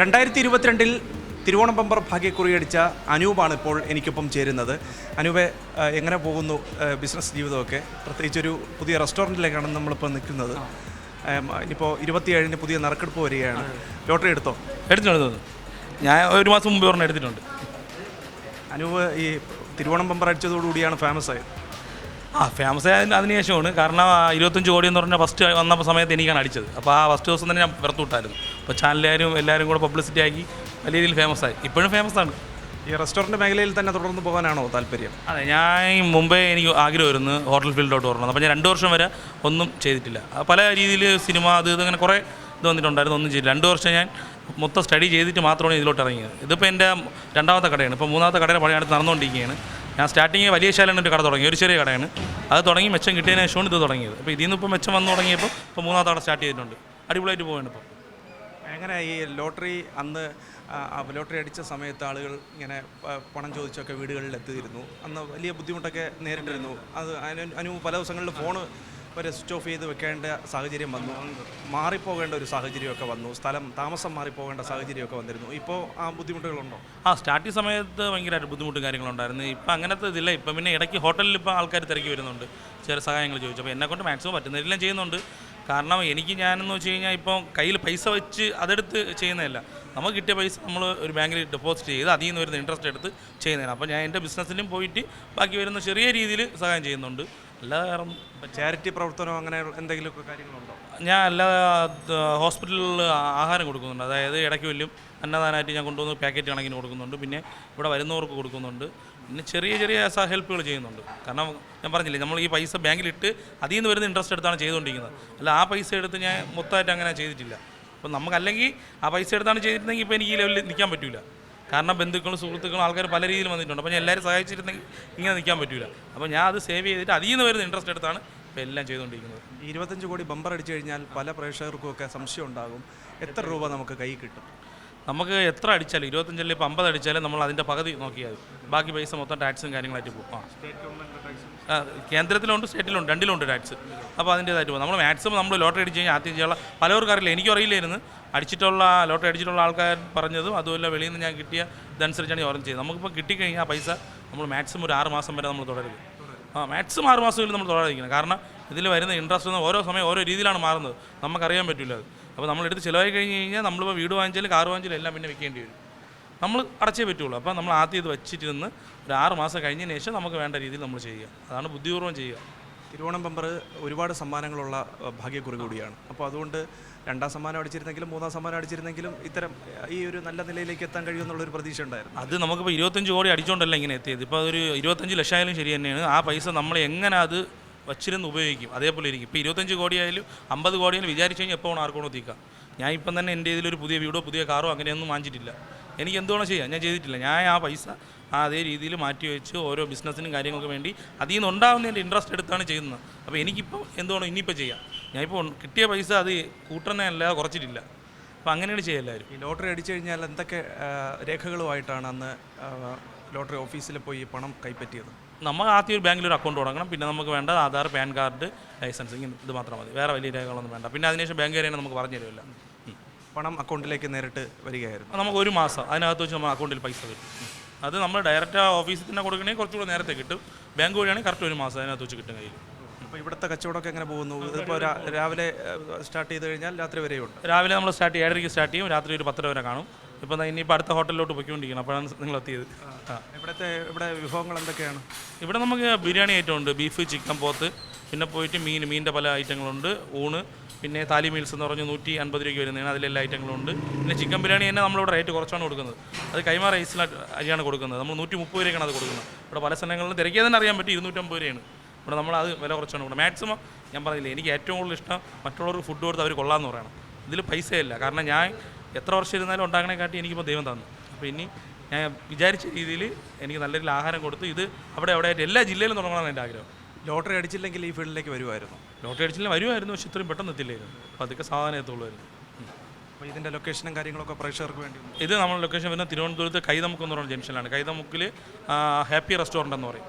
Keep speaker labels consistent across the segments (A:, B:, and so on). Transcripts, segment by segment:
A: രണ്ടായിരത്തി ഇരുപത്തിരണ്ടിൽ തിരുവോണം ബമ്പർ ഭാഗ്യക്കുറിയടിച്ച അനൂപാണ് ഇപ്പോൾ എനിക്കൊപ്പം ചേരുന്നത്. അനൂപെ എങ്ങനെ പോകുന്നു ബിസിനസ് ജീവിതമൊക്കെ? പ്രത്യേകിച്ചൊരു പുതിയ റെസ്റ്റോറന്റിലേക്കാണ് നമ്മളിപ്പോൾ നിൽക്കുന്നത്. ഇനിയിപ്പോൾ ഇരുപത്തിയേഴിന് പുതിയ നറുക്കെടുപ്പ് വരികയാണ്. ലോട്ടറി എടുത്തോ?
B: എടുത്തിട്ടുണ്ട് ഞാൻ ഒരു മാസം മുമ്പ് പറഞ്ഞ് എടുത്തിട്ടുണ്ട്.
A: അനൂപ് ഈ തിരുവോണം ബമ്പർ അടിച്ചതോടുകൂടിയാണ് ഫേമസ് ആയത്
B: ആ ഫേമസ് ആയതിന് അതിനുശേഷമാണ് കാരണം ആ ഇരുപത്തഞ്ച് കോടി എന്ന് പറഞ്ഞാൽ ഫസ്റ്റ് വന്ന സമയത്ത് എനിക്കാണ് അടിച്ചത്. അപ്പോൾ ആ ഫസ്റ്റ് ദിവസം തന്നെ ഞാൻ പുറത്തു വിട്ടായിരുന്നു. അപ്പോൾ ചാനലുകാരും എല്ലാവരും കൂടെ പബ്ലിസിറ്റി ആക്കി വലിയ രീതിയിൽ ഫേമസ് ആയി. ഇപ്പോഴും ഫേമസ് ആണ്.
A: ഈ റെസ്റ്റോറന്റ് മേഖലയിൽ തന്നെ തുടർന്ന് പോകാനാണോ താല്പര്യം?
B: അതെ ഞാൻ മുമ്പേ എനിക്ക് ആഗ്രഹമായിരുന്നു ഹോട്ടൽ ഫീൽഡിലോട്ട് വരണം അപ്പോൾ ഞാൻ രണ്ട് വർഷം വരെ ഒന്നും ചെയ്തിട്ടില്ല. പല രീതിയിൽ സിനിമ അത് ഇത് അങ്ങനെ കുറേ ഇത് വന്നിട്ടുണ്ടായിരുന്നു. ഒന്നും ചെയ്തില്ല. രണ്ട് വർഷം ഞാൻ മൊത്തം സ്റ്റഡി ചെയ്തിട്ട് മാത്രമാണ് ഇതിലോട്ട് ഇറങ്ങിയത്. ഇതിപ്പോൾ എന്റെ രണ്ടാമത്തെ കടയാണ്. ഇപ്പോൾ മൂന്നാമത്തെ കടയുടെ പണി അടുത്ത് നടന്നുകൊണ്ടിരിക്കുകയാണ്. ഞാൻ സ്റ്റാർട്ടിങ് വലിയ ശാലാണ് ഒരു കട തുടങ്ങി ഒരു ചെറിയ കടയാണ്. അത് തുടങ്ങി മെച്ചം കിട്ടിയതിന് ശേഷമാണ് ഇത് തുടങ്ങിയത്. അപ്പോൾ ഇതിൽ നിന്ന് ഇപ്പോൾ മെച്ചം വന്നു തുടങ്ങിയപ്പോൾ ഇപ്പോൾ മൂന്നാമത്തെ കട സ്റ്റാർട്ട് ചെയ്തിട്ടുണ്ട്. അടിപൊളിയായിട്ട് പോവുകയാണ് ഇപ്പോൾ
A: എങ്ങനെ ഈ ലോട്ടറി അന്ന് ലോട്ടറി അടിച്ച സമയത്ത് ആളുകൾ ഇങ്ങനെ പണം ചോദിച്ചൊക്കെ വീടുകളിൽ എത്തിയിരുന്നു. അന്ന് വലിയ ബുദ്ധിമുട്ടൊക്കെ നേരിട്ടിരുന്നു. അത് അനു പല ദിവസങ്ങളിൽ ഫോണ് വരെ സ്വിച്ച് ഓഫ് ചെയ്ത് വെക്കേണ്ട സാഹചര്യം വന്നു. മാറിപ്പോകേണ്ട ഒരു സാഹചര്യമൊക്കെ വന്നു. സ്ഥലം താമസം മാറിപ്പോകേണ്ട സാഹചര്യമൊക്കെ വന്നിരുന്നു. ഇപ്പോൾ ആ ബുദ്ധിമുട്ടുകളുണ്ടോ?
B: ആ സ്റ്റാർട്ടിങ് സമയത്ത് ഭയങ്കരമായിട്ട് ബുദ്ധിമുട്ടും കാര്യങ്ങളുണ്ടായിരുന്നു. ഇപ്പം അങ്ങനത്തെ ഇതില്ല. ഇപ്പം പിന്നെ ഇടയ്ക്ക് ഹോട്ടലിൽ ഇപ്പോൾ ആൾക്കാർ തിരക്കി വരുന്നുണ്ട്. ചില സഹായങ്ങൾ ചോദിച്ചു. അപ്പോൾ എന്നെക്കൊണ്ട് മാക്സിമം പറ്റുന്നതെല്ലാം ചെയ്യുന്നുണ്ട്. കാരണം എനിക്ക് ഞാനെന്ന് വെച്ച് കഴിഞ്ഞാൽ ഇപ്പം കയ്യിൽ പൈസ വെച്ച് അതെടുത്ത് ചെയ്യുന്നതല്ല. നമുക്ക് കിട്ടിയ പൈസ നമ്മൾ ഒരു ബാങ്കിൽ ഡെപ്പോസിറ്റ് ചെയ്ത് അതിൽ നിന്ന് വരുന്ന ഇൻട്രസ്റ്റ് എടുത്ത് ചെയ്യുന്നതാണ്. അപ്പോൾ ഞാൻ എന്റെ ബിസിനസ്സിലും പോയിട്ട് ബാക്കി വരുന്ന ചെറിയ രീതിയിൽ സഹായം ചെയ്യുന്നുണ്ട്. അല്ലാതെ വേറെ
A: ചാരിറ്റി പ്രവർത്തനം അങ്ങനെ എന്തെങ്കിലുമൊക്കെ കാര്യങ്ങളുണ്ടോ?
B: ഞാൻ എല്ലാ ഹോസ്പിറ്റലിൽ ആഹാരം കൊടുക്കുന്നുണ്ട്. അതായത് ഇടയ്ക്ക് വലിയും അന്നദാനമായിട്ട് ഞാൻ കൊണ്ടുവന്ന് പാക്കറ്റ് കണക്കിന് കൊടുക്കുന്നുണ്ട്. പിന്നെ ഇവിടെ വരുന്നവർക്ക് കൊടുക്കുന്നുണ്ട്. പിന്നെ ചെറിയ ചെറിയ ഹെൽപ്പുകൾ ചെയ്യുന്നുണ്ട്. കാരണം ഞാൻ പറഞ്ഞില്ലേ നമ്മൾ ഈ പൈസ ബാങ്കിലിട്ട് അതിൽ നിന്ന് വരുന്ന ഇൻട്രസ്റ്റ് എടുത്താണ് ചെയ്തുകൊണ്ടിരിക്കുന്നത്. അല്ല ആ പൈസ എടുത്ത് ഞാൻ മൊത്തമായിട്ട് അങ്ങനെ ചെയ്തിട്ടില്ല. അപ്പം നമുക്ക് അല്ലെങ്കിൽ ആ പൈസ എടുത്താണ് ചെയ്തിരുന്നെങ്കിൽ ഇപ്പോൾ എനിക്ക് ഈ ലെവലിൽ നിൽക്കാൻ പറ്റില്ല കാരണം ബന്ധുക്കളും സുഹൃത്തുക്കളും ആൾക്കാർ പല രീതിയിൽ വന്നിട്ടുണ്ട്. അപ്പോൾ ഞാൻ എല്ലാവരും സഹായിച്ചിരുന്നെങ്കിൽ ഇങ്ങനെ നിൽക്കാൻ പറ്റില്ല അപ്പോൾ ഞാൻ അത് സേവ് ചെയ്തിട്ട് അതിൽ നിന്ന് വരുന്ന ഇൻട്രസ്റ്റ് എടുത്താണ് ഇപ്പോൾ എല്ലാം ചെയ്തുകൊണ്ടിരിക്കുന്നത്.
A: ഇരുപത്തഞ്ച് കോടി ബമ്പർ അടിച്ചു കഴിഞ്ഞാൽ പല പ്രേക്ഷകർക്കും ഒക്കെ സംശയം ഉണ്ടാകും. എത്ര രൂപ നമുക്ക് കൈ കിട്ടും?
B: നമുക്ക് എത്ര അടിച്ചാലും ഇരുപത്തഞ്ചല്ലേ ഇപ്പോൾ അമ്പത് അടിച്ചാലും നമ്മൾ അതിന്റെ പകുതി നോക്കിയാൽ ബാക്കി പൈസ മൊത്തം ടാക്സും കാര്യങ്ങളായിട്ട് പോകും. ആ. കേന്ദ്രത്തിലുണ്ട് സ്റ്റേറ്റിലുണ്ട് രണ്ടിലുണ്ട് ടാക്സ് അപ്പോൾ അതിന്റേതായിട്ട് പോകും. നമ്മൾ മാക്സിമം നമ്മൾ ലോട്ടറി അടിച്ച് കഴിഞ്ഞാൽ ആദ്യം ചെയ്യാനുള്ള പലവർക്കും അറിയില്ല എനിക്കും അറിയില്ലായിരുന്നു. അടിച്ചിട്ടുള്ള ലോട്ടറി അടിച്ചിട്ടുള്ള ആൾക്കാർ പറഞ്ഞതും അതുമല്ല വെളിയിൽ നിന്ന് ഞാൻ കിട്ടിയ ഇതനുസരിച്ചാണ് ഓർഡർ ചെയ്തത് നമുക്കിപ്പോൾ കിട്ടിക്കഴിഞ്ഞാൽ ആ പൈസ നമ്മൾ മാക്സിമം ഒരു ആറ് മാസം വരെ നമ്മൾ തുടരുത്. ആ മാക്സിമം ആറ് മാസം നമ്മൾ തുടരാതിരിക്കണം. കാരണം ഇതിൽ വരുന്ന ഇൻട്രസ്റ്റ് ഓരോ സമയം ഓരോ രീതിയിലാണ് മാറുന്നത്. നമുക്കറിയാൻ പറ്റില്ല അത്. അപ്പോൾ നമ്മളെടുത്ത് ചിലവായി കഴിഞ്ഞ് കഴിഞ്ഞാൽ നമ്മളിപ്പോൾ വീട് വാങ്ങിച്ചാലും കാർ വാങ്ങിച്ചാലും എല്ലാം പിന്നെ വിൽക്കേണ്ടി വരും. നമ്മൾ അടച്ചേ പറ്റുള്ളൂ. അപ്പോൾ നമ്മൾ ആദ്യം ഇത് വെച്ചിട്ടിരുന്ന് ഒരു ആറ് മാസം കഴിഞ്ഞതിന് ശേഷം നമുക്ക് വേണ്ട രീതിയിൽ നമ്മൾ ചെയ്യുക. അതാണ് ബുദ്ധിപൂർവം ചെയ്യുക.
A: തിരുവോണം പമ്പർ ഒരുപാട് സമ്മാനങ്ങളുള്ള ഭാഗ്യക്കുറി കൂടിയാണ്. അപ്പോൾ അതുകൊണ്ട് രണ്ടാം സമ്മാനം അടിച്ചിരുന്നെങ്കിലും മൂന്നാം സമ്മാനം അടിച്ചിരുന്നെങ്കിലും ഇത്തരം ഈ ഒരു നല്ല നിലയിലേക്ക് എത്താൻ കഴിയുമെന്നുള്ളൊരു പ്രതീക്ഷ ഉണ്ടായിരുന്നു.
B: അത് നമുക്കിപ്പോൾ ഇരുപത്തഞ്ച് കോടി അടിച്ചുകൊണ്ടല്ല ഇങ്ങനെ എത്തിയത്. ഇപ്പോൾ അതൊരു ഇരുപത്തഞ്ച് ലക്ഷമായാലും ശരി തന്നെയാണ്. ആ പൈസ നമ്മൾ എങ്ങനെ അത് വച്ചിരുന്ന് ഉപയോഗിക്കും. അതേപോലെ ഇരിക്കും. ഇപ്പോൾ ഇരുപത്തഞ്ച് കോടിയായാലും അമ്പത് കോടിയായാലും വിചാരിച്ചു കഴിഞ്ഞാൽ എപ്പോൾ വേണം ആർക്കോണോ തീക്കാം ഞാൻ ഇപ്പം തന്നെ എന്റെ ഇതിലൊരു പുതിയ വീടോ പുതിയ കാറോ അങ്ങനെയൊന്നും വാങ്ങിച്ചിട്ടില്ല. എനിക്ക് എന്തുവേണം ചെയ്യാം? ഞാൻ ചെയ്തിട്ടില്ല. ഞാൻ ആ പൈസ ആ അതേ രീതിയിൽ മാറ്റി വെച്ച് ഓരോ ബിസിനസ്സിനും കാര്യങ്ങൾക്ക് വേണ്ടി അതിൽ നിന്ന് ഉണ്ടാകുന്നതിന്റെ ഇൻട്രസ്റ്റ് എടുത്താണ് ചെയ്യുന്നത്. അപ്പോൾ എനിക്കിപ്പോൾ എന്തുവേണം ഇനിയിപ്പോൾ ചെയ്യാം. ഞാനിപ്പോൾ കിട്ടിയ പൈസ അത് കൂട്ടണേ കുറച്ചിട്ടില്ല. അപ്പോൾ അങ്ങനെയാണ് എല്ലാവരും.
A: ഈ ലോട്ടറി അടിച്ചു കഴിഞ്ഞാൽ എന്തൊക്കെ രേഖകളുമായിട്ടാണ് അന്ന് ലോട്ടറി ഓഫീസിൽ പോയി പണം കൈപ്പറ്റിയത്?
B: നമ്മൾ ആദ്യം ഒരു ബാങ്കിൽ ഒരു അക്കൗണ്ട് തുടങ്ങണം. പിന്നെ നമുക്ക് വേണ്ട ആധാർ പാൻ കാർഡ് ലൈസൻസ് ഇങ്ങനെ ഇത് മാത്രം മതി. വേറെ വലിയ രേഖകളൊന്നും വേണ്ട. പിന്നെ അതിനുശേഷം ബാങ്ക് കാര്യം നമുക്ക് പറഞ്ഞു തരുമല്ല.
A: പണം അക്കൗണ്ടിലേക്ക് നേരിട്ട് വരികയായിരുന്നു.
B: നമുക്ക് ഒരു മാസം അതിനകത്ത് വെച്ച് നമ്മൾ അക്കൗണ്ടിൽ പൈസ വരും. അത് നമ്മൾ ഡയറക്റ്റ് ഓഫീസിൽ തന്നെ കൊടുക്കണമെങ്കിൽ കുറച്ചുകൂടെ നേരത്തെ കിട്ടും. ബാങ്ക് വഴിയാണെങ്കിൽ കറക്റ്റ് ഒരു മാസം അതിനകത്ത് വെച്ച് കിട്ടും കയ്യിൽ.
A: അപ്പോൾ ഇവിടുത്തെ കച്ചവടമൊക്കെ എങ്ങനെ പോകുന്നു? ഇതിപ്പോൾ രാവിലെ സ്റ്റാർട്ട് ചെയ്ത് കഴിഞ്ഞാൽ രാത്രി വരെയുണ്ട്.
B: രാവിലെ നമ്മൾ സ്റ്റാർട്ട് ഏഴരയ്ക്ക് സ്റ്റാർട്ട് ചെയ്യും. രാത്രി ഒരു പത്തര വരെ കാണും. ഇപ്പോൾ ദാ ഇനിയിപ്പോൾ അടുത്ത ഹോട്ടലിലോട്ട് പോയിക്കൊണ്ടിരിക്കണം. അപ്പോഴാണ് നിങ്ങൾ എത്തിയത്
A: ഇവിടുത്തെ ഇവിടെ വിഭവങ്ങൾ എന്തൊക്കെയാണ്?
B: ഇവിടെ നമുക്ക് ബിരിയാണി ഐറ്റം ഉണ്ട്. ബീഫ് ചിക്കൻ പോത്ത് പിന്നെ പോയിട്ട് മീൻ മീനിന്റെ പല ഐറ്റങ്ങളുണ്ട് ഊണ് പിന്നെ താലി മീൽസ് എന്ന് പറഞ്ഞ് നൂറ്റി അൻപത് രൂപയ്ക്ക് വരുന്നതാണ്. അതിലെല്ലാ ഐറ്റങ്ങളും ഉണ്ട്. പിന്നെ ചിക്കൻ ബിരിയാണി തന്നെ നമ്മളിവിടെ റേറ്റ് കുറച്ചാണ് കൊടുക്കുന്നത്. അത് കൈമാ റൈസിൽ അരിയാണ് കൊടുക്കുന്നത്. നമ്മൾ നൂറ്റി മുപ്പത് രൂപയ്ക്കാണ് അത് കൊടുക്കുന്നത്. ഇവിടെ പല സ്ഥലങ്ങളിലും തിരക്കിയത് തന്നെ അറിയാൻ പറ്റും ഇരുന്നൂറ്റമ്പത് രൂപയാണ്. ഇവിടെ നമ്മൾ അത് വില കുറച്ചാണ് കൊടുക്കുന്നത്. മാക്സിമം ഞാൻ പറഞ്ഞില്ലേ എനിക്ക് ഏറ്റവും കൂടുതൽ ഇഷ്ടം മറ്റുള്ളവർക്ക് ഫുഡ് കൊടുത്ത് അവർ കൊള്ളാമെന്ന് പറയണം. ഇതിൽ പൈസയില്ല. കാരണം ഞാൻ എത്ര വർഷം ഇരുന്നാലും ഉണ്ടാക്കണേ കാട്ടി എനിക്കിപ്പോൾ ദൈവം തന്നു. അപ്പോൾ ഇനി ഞാൻ വിചാരിച്ച രീതിയിൽ എനിക്ക് നല്ല രീതിയിൽ ആഹാരം കൊടുത്തു ഇത് അവിടെ അവിടെ ആയിട്ട് എല്ലാ ജില്ലയിലും തുടങ്ങണമെന്ന് എന്റെ ആഗ്രഹം.
A: ലോട്ടറി അടിച്ചില്ലെങ്കിൽ ഈ ഫീൽഡിലേക്ക് വരുമായിരുന്നു
B: ലോട്ടറി അടിച്ചില്ലെങ്കിൽ വരുമായിരുന്നു പക്ഷെ ഇത്രയും പെട്ടെന്ന് എത്തില്ലായിരുന്നു. അപ്പോൾ അതൊക്കെ സാധനം എത്തുള്ളായിരുന്നു.
A: അപ്പോൾ ഇതിന്റെ ലൊക്കേഷനും കാര്യങ്ങളൊക്കെ പ്രേക്ഷകർക്ക് വേണ്ടി
B: ഇത് നമ്മൾ ലൊക്കേഷൻ വരുന്നത് തിരുവനന്തപുരത്ത് കൈതമുക്ക് എന്ന് പറയുന്ന ജംഗ്ഷനിലാണ് കൈതമുക്കിൽ ഹാപ്പി റെസ്റ്റോറന്റ് എന്ന് പറയും.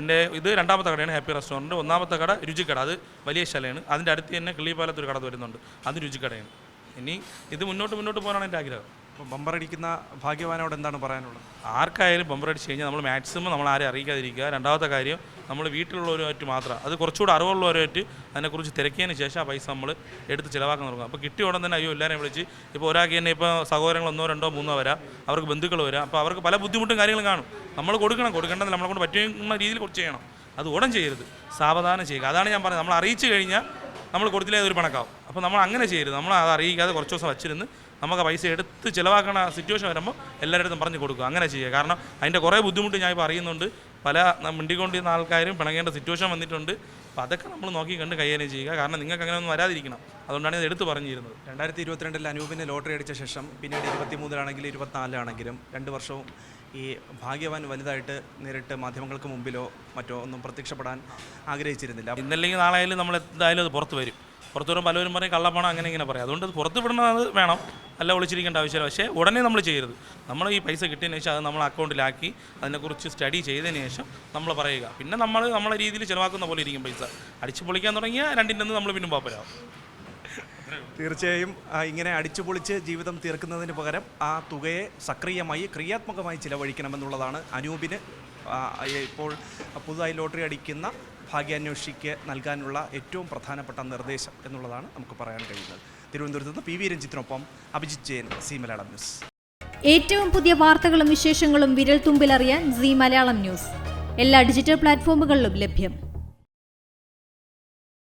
B: എന്റെ ഇത് രണ്ടാമത്തെ കടയാണ് ഹാപ്പി റെസ്റ്റോറന്റ് ഒന്നാമത്തെ കട രുചിക്കട. അത് വലിയ ശലയാണ്. അതിന്റെ അടുത്ത് തന്നെ കിള്ളിപ്പാലത്ത് ഒരു കട വരുന്നുണ്ട്. അത് രുചിക്കടയാണ്. ഇനി ഇത് മുന്നോട്ട് മുന്നോട്ട് പോകാനാണ് എന്റെ ആഗ്രഹം.
A: അപ്പോൾ ബമ്പറടിക്കുന്ന ഭാഗ്യവാനോട് എന്താണ് പറയാനുള്ളത്?
B: ആർക്കായാലും ബമ്പർ അടിച്ച് കഴിഞ്ഞാൽ നമ്മൾ മാക്സിമം നമ്മൾ ആരെ അറിയിക്കാതിരിക്കുക. രണ്ടാമത്തെ കാര്യം നമ്മൾ വീട്ടിലുള്ളവരുമായിട്ട് മാത്രം അത് കുറച്ചുകൂടെ അറിവുള്ളവരുമായിട്ട് അതിനെക്കുറിച്ച് തിരക്കിയതിന് ശേഷം ആ പൈസ നമ്മൾ എടുത്ത് ചിലവാക്കാൻ തുടങ്ങും അപ്പോൾ കിട്ടിയ ഉടൻ തന്നെ അയ്യോ എല്ലാവരെയും വിളിച്ച് ഇപ്പോൾ ഒരാൾക്ക് തന്നെ ഇപ്പോൾ സഹോദരങ്ങൾ ഒന്നോ രണ്ടോ മൂന്നോ വരാം അവർക്ക് ബന്ധുക്കൾ വരാം. അപ്പോൾ അവർക്ക് പല ബുദ്ധിമുട്ടും കാര്യങ്ങളും കാണും. നമ്മൾ കൊടുക്കണം കൊടുക്കേണ്ടത് നമ്മളെ കൊണ്ട് പറ്റുന്ന രീതിയിൽ കുറച്ച് ചെയ്യണം. അത് ഉടൻ ചെയ്യരുത്. സാവധാനം ചെയ്യുക. അതാണ് ഞാൻ പറഞ്ഞത്. നമ്മൾ അറിയിച്ചു കഴിഞ്ഞാൽ നമ്മൾ കൊടുത്തില്ലേ അതൊരു പണക്കാവും. അപ്പോൾ നമ്മൾ അങ്ങനെ ചെയ്യരുത്. നമ്മൾ അത് അറിയിക്കാതെ കുറച്ച് ദിവസം വച്ചിരുന്ന് നമുക്ക് പൈസ എടുത്ത് ചിലവാക്കണ സിറ്റുവേഷൻ വരുമ്പോൾ എല്ലാവരുടെ പറഞ്ഞു കൊടുക്കുക. അങ്ങനെ ചെയ്യുക. കാരണം അതിന്റെ കുറേ ബുദ്ധിമുട്ട് ഞാൻ ഇപ്പോൾ അറിയുന്നുണ്ട്. പല മിണ്ടിക്കൊണ്ടിരുന്ന ആൾക്കാരും പിണങ്ങേണ്ട സിറ്റുവേഷൻ വന്നിട്ടുണ്ട്. അപ്പോൾ അതൊക്കെ നമ്മൾ നോക്കി കണ്ട് കൈകാര്യം ചെയ്യുക. കാരണം നിങ്ങൾക്ക് അങ്ങനെ ഒന്നും വരാതിരിക്കണം. അതുകൊണ്ടാണ് ഇത് എടുത്ത് പറഞ്ഞിരുന്നത്.
A: രണ്ടായിരത്തി ഇരുപത്തിരണ്ടിൽ അനൂപിനെ ലോട്ടറി അടിച്ച ശേഷം പിന്നീട് ഇരുപത്തിമൂന്നിലാണെങ്കിലും ഇരുപത്തിനാലിലാണെങ്കിലും രണ്ട് വർഷവും ഈ ഭാഗ്യവാൻ വലുതായിട്ട് നേരിട്ട് മാധ്യമങ്ങൾക്ക് മുമ്പിലോ മറ്റോ ഒന്നും പ്രത്യക്ഷപ്പെടാൻ ആഗ്രഹിച്ചിരുന്നില്ല.
B: ഇന്നല്ലെങ്കിൽ നാളെ ആയാലും നമ്മൾ എന്തായാലും അത് പുറത്ത് വരും. പുറത്ത് വരുമ്പോൾ പലവരും പറയും കള്ളപ്പണം അങ്ങനെ ഇങ്ങനെ പറയും. അതുകൊണ്ട് അത് പുറത്ത് വിടുന്നത് വേണം. അല്ല ഒളിച്ചിരിക്കേണ്ട ആവശ്യമില്ല. പക്ഷേ ഉടനെ നമ്മൾ ചെയ്യരുത്. നമ്മൾ ഈ പൈസ കിട്ടിയതിന് ശേഷം അത് നമ്മൾ അക്കൗണ്ടിലാക്കി അതിനെക്കുറിച്ച് സ്റ്റഡി ചെയ്തതിന് ശേഷം നമ്മൾ പറയുക. പിന്നെ നമ്മൾ നമ്മളെ രീതിയിൽ ചിലവാക്കുന്ന പോലെ ഇരിക്കും പൈസ. അടിച്ചു പൊളിക്കാൻ തുടങ്ങിയാൽ രണ്ടിന്റെ നമ്മൾ പിന്നെ പാപ്പരാവും
A: തീർച്ചയായും ഇങ്ങനെ അടിച്ചു പൊളിച്ച് ജീവിതം തീർക്കുന്നതിന് പകരം ആ തുകയെ സക്രിയമായി ക്രിയാത്മകമായി ചിലവഴിക്കണമെന്നുള്ളതാണ് അനൂപിന് ഇപ്പോൾ പുതുതായി ലോട്ടറി അടിക്കുന്ന ഭാഗ്യാന്വേഷിക്ക് നൽകാനുള്ള ഏറ്റവും പ്രധാനപ്പെട്ട നിർദ്ദേശം എന്നുള്ളതാണ് നമുക്ക് പറയാൻ കഴിയുന്നത്. തിരുവനന്തപുരത്ത് നിന്ന് പി വി രഞ്ജിത്തിനൊപ്പം അഭിജിത് ജയൻ സി മലയാളം ന്യൂസ്.
C: ഏറ്റവും പുതിയ വാർത്തകളും വിശേഷങ്ങളും വിരൽ തുമ്പിലറിയാൻ സി മലയാളം ന്യൂസ്. എല്ലാ ഡിജിറ്റൽ പ്ലാറ്റ്ഫോമുകളിലും ലഭ്യം.